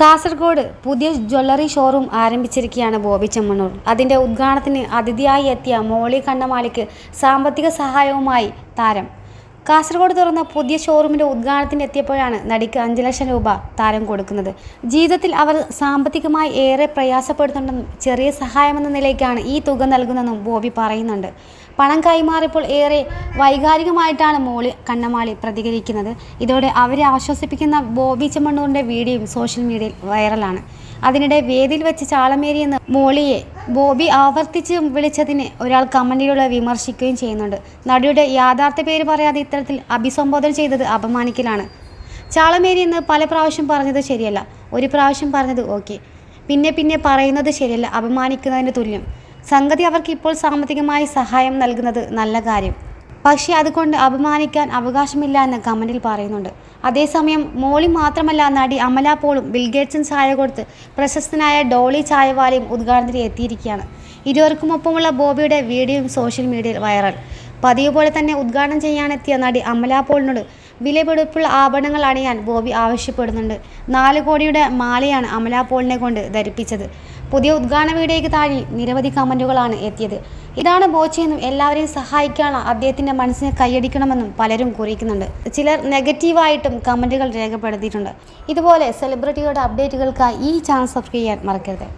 കാസർഗോഡ് പുതിയ jewellery showroom ആരംഭിച്ചിരിക്കുകയാണ് ബോബി ചെമ്മണ്ണൂർ. അതിന്റെ ഉദ്ഘാടനത്തിന് അതിഥിയായി എത്തിയ മോളി കണ്ണമാലിക്ക് സാമ്പത്തിക സഹായവുമായി താരം കാസർഗോഡ് തുറന്ന പുതിയ ഷോറൂമിന്റെ ഉദ്ഘാടനത്തിന് എത്തിയപ്പോഴാണ് നടിക്ക് അഞ്ച് ലക്ഷം രൂപ താരം കൊടുക്കുന്നത്. ജീവിതത്തിൽ അവർ സാമ്പത്തികമായി ഏറെ പ്രയാസപ്പെടുന്നുണ്ടെന്നും ചെറിയ സഹായമെന്ന നിലയ്ക്കാണ് ഈ തുക നൽകുന്നതെന്നും ബോബി പറയുന്നുണ്ട്. പണം കൈമാറിയപ്പോൾ ഏറെ വൈകാരികമായിട്ടാണ് മോളി കണ്ണമാളി പ്രതികരിക്കുന്നത്. ഇതോടെ അവരെ ആശ്വസിപ്പിക്കുന്ന ബോബി ചെമ്മണ്ണൂറിന്റെ വീഡിയോയും സോഷ്യൽ മീഡിയയിൽ വൈറലാണ്. അതിനിടെ വേദിയിൽ വെച്ച് ചാളമേരി എന്ന മോളിയെ ബോബി ആവർത്തിച്ച് വിളിച്ചതിന് ഒരാൾ കമന്റിലൂടെ വിമർശിക്കുകയും ചെയ്യുന്നുണ്ട്. നടിയുടെ യാഥാർത്ഥ്യ പേര് പറയാതെ ഇത്തരത്തിൽ അഭിസംബോധന ചെയ്തത് അപമാനിക്കലാണ്. ചാളമേരി എന്ന് പല പ്രാവശ്യം പറഞ്ഞത് ശരിയല്ല. ഒരു പ്രാവശ്യം പറഞ്ഞത് ഓക്കെ. പിന്നെ പിന്നെ പറയുന്നത് ശരിയല്ല അപമാനിക്കുന്നതിന് തുല്യം. സംഗതി അവർക്ക് ഇപ്പോൾ സാമ്പത്തികമായി സഹായം നൽകുന്നത് നല്ല കാര്യം. പക്ഷേ അതുകൊണ്ട് അപമാനിക്കാൻ അവകാശമില്ല എന്ന് കമന്റിൽ പറയുന്നുണ്ട്. അതേസമയം മോളി മാത്രമല്ല നടി അമല പോളും ബിൽഗേറ്റ്സിന് ചായ കൊടുത്ത് പ്രശസ്തനായ ഡോളി ചായവാലയും ഉദ്ഘാടനത്തിന് എത്തിയിരിക്കുകയാണ് ഇരുവർക്കുമൊപ്പമുള്ള ബോബിയുടെ വീഡിയോയും സോഷ്യൽ മീഡിയയിൽ വൈറൽ. പതിവ് പോലെ തന്നെ ഉദ്ഘാടനം ചെയ്യാനെത്തിയ നടി അമല പോളിനോട് വിലപിടിപ്പുള്ള ആഭരണങ്ങൾ അണിയാൻ ബോബി ആവശ്യപ്പെടുന്നുണ്ട്. നാല് കോടിയുടെ മാലയാണ് അമല പോളിനെ കൊണ്ട് ധരിപ്പിച്ചത്. പുതിയ ഉദ്ഘാടന വീഡിയോയ്ക്ക് താഴെ നിരവധി കമന്റുകളാണ് എത്തിയത്. ഇതാണ് ബോച്ചയെന്നും എല്ലാവരെയും സഹായിക്കാനുള്ള അദ്ദേഹത്തിന്റെ മനസ്സിനെ കൈയടിക്കണമെന്നും പലരും കുറിക്കുന്നുണ്ട്. ചിലർ നെഗറ്റീവായിട്ടും കമന്റുകൾ രേഖപ്പെടുത്തിയിട്ടുണ്ട്. ഇതുപോലെ സെലിബ്രിറ്റികളുടെ അപ്ഡേറ്റുകൾക്കായി ഈ ചാനൽ സബ്സ്ക്രൈബ് ചെയ്യാൻ മറക്കരുത്.